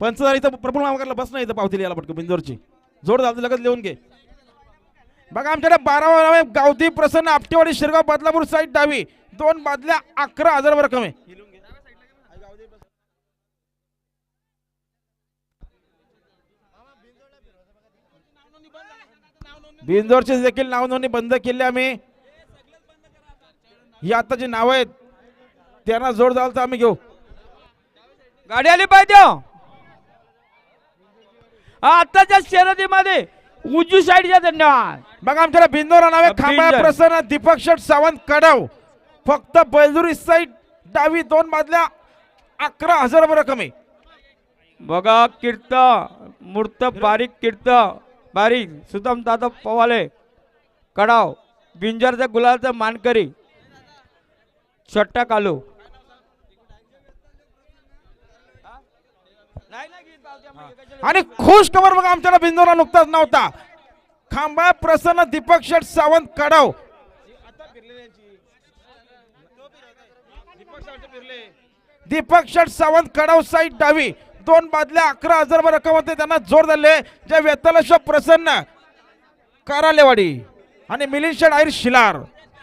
पंचदार इथं प्रफुल्ल नावाकरला बस नाही इथं पावतील याला पटकन बिंदोरची जोड झालं लगत लिहून घे. बघा आमच्याकडे बारावा नाव आहे गावठी प्रसन्न आपटेवाडी शिरगाव बदलापूर साईड डावी. दोन बादल्या अकरा हजार रक्कम आहे. बिंदोरचे देखील नाव नोंदणी बंद केली आम्ही. ही आता जी नाव आहेत त्यांना जोड झालं तर आम्ही घेऊ. गाडी आली पाहिजे हो. आत्ताच्या शर्यतीमध्ये उजवी साईडच्या धन्यवाद. बघा आमच्याला बिंदोरा नाव खांबा बिंदोर. प्रसन्न दीपक शेठ सावंत कडाव. फक्त बैलदुरी साईड डावी दोन बादल्या अकरा हजार रुपये रक्कम आहे बघा कीर्त मूर्त बारीक कीर्त बारीक. सुतम दादा पवाले कडाव. बिंजरचा गुलालचा मानकरी. छोटा कालू. आणि खुश खबर बघा आमच्याला बिंदोरा नुकताच नव्हता. खांबा प्रसन्न दीपक शेठ सावंत कडाव. दीपक शेठ सावंत कडाव साईड डावी. दोन बादल्या अकरा हजार रुपये रक्कम होते त्यांना जोर दिले जे वेतलश प्रसन्न. करालेवाडी. आणि मिलिंद शेठ आयर शिलार.